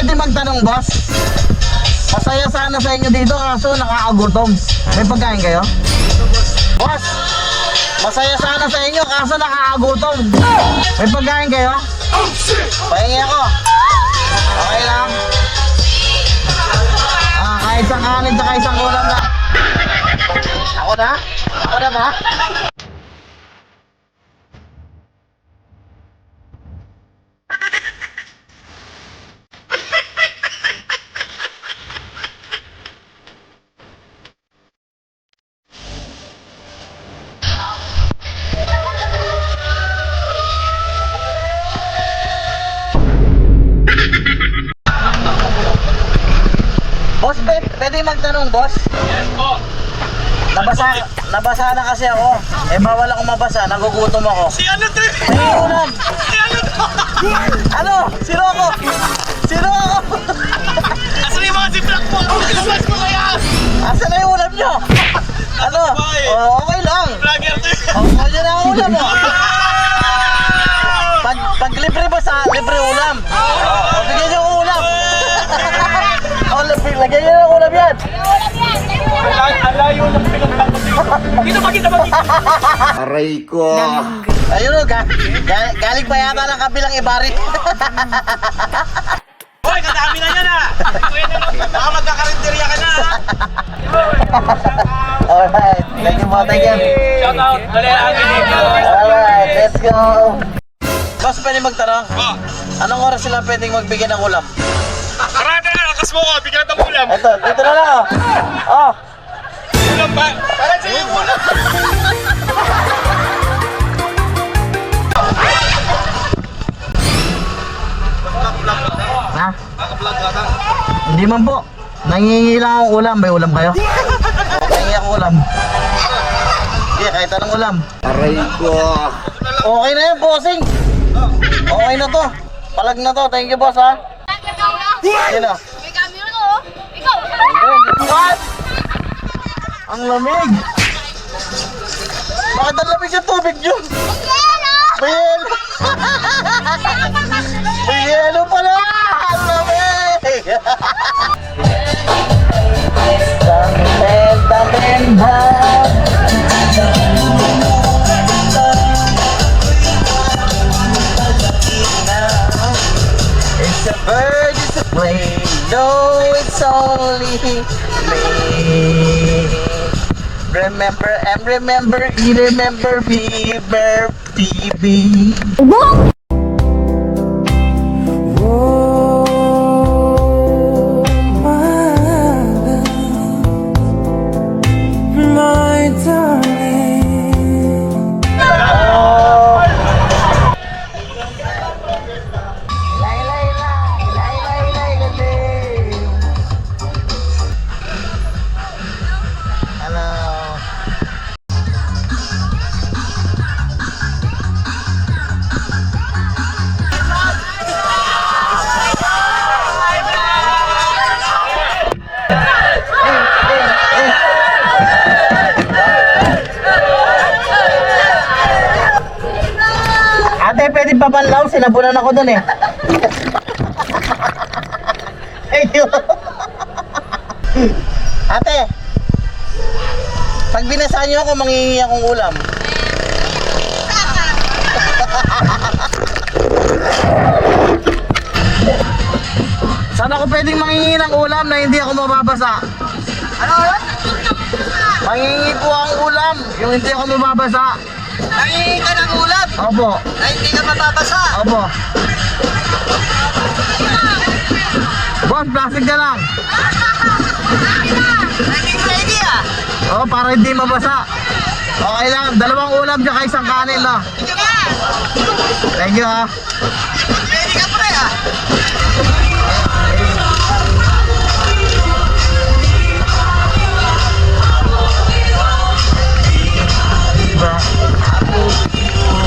pwede magtanong, boss? Masaya sana sa inyo dito kaso nakakagutom. May pagkain kayo? Boss, masaya sana sa inyo kaso nakakagutom. May pagkain kayo? Pahingi ako. Okay lang. Ah, kahit isang kanin sa isang ulam na. Ako na? Ako na ba? Magtanong, boss? Yes po. Nabasa, nabasa na kasi ako. Eh, bawal ako mabasa. Nagugutom ako. Si ano to? May ulam. Si ano to? Ano? Sino ako? Sino ako? Asan yung mga ziplock? Asa na yung ulam nyo? Ano? Oh, Aray ko. Ayun o, ga, ga, galing pa yata ng kabilang ibarit. Hoy, kadami na yan ah. Baka magkakarinderya ka na. Alright, thank you po, thank you. Shout out. Dali ang Alright, let's go. Boss, pwede magtanong? Oh, Anong oras sila pwedeng magbigay ng ulam? karada na lakas mo ko. Bigyan ng ulam. Ito, dito na lang oh. Oh, Ulam ba? Para sa iyo ulam. Hindi man po. Nangingi lang akong ulam. May ulam kayo? Nangingi ako ulam. Sige, kahit anong ulam. Aray ko. Okay na yan, bossing. Okay na to. Palag na to. Thank you, boss, ha? Yun o. May camera ko, oh. Ikaw! What? Ang lamig. Bakit ang lamig yung tubig yun? May yelo. May yelo pala. Plane. No, it's only me. Remember and remember, you remember me, Burp TV. Pa banlaw? Sinabunan ako dun eh. You. Ate, pag binasa niyo ako, mangingi akong ulam. Saan ako pwedeng mangingi ng ulam na hindi ako mababasa? Ano? Mangingi po ang ulam, yung hindi ako mababasa. Nangingi ka ng ulam Opo, na hindi ka mababasa. opo. Boss, plastic na lang. Naging ready ah. Oh, para hindi mabasa. Okay lang, dalawang ulam tsaka isang kanin, no? Ito ba? Thank you, ha. Ready ka pre ah.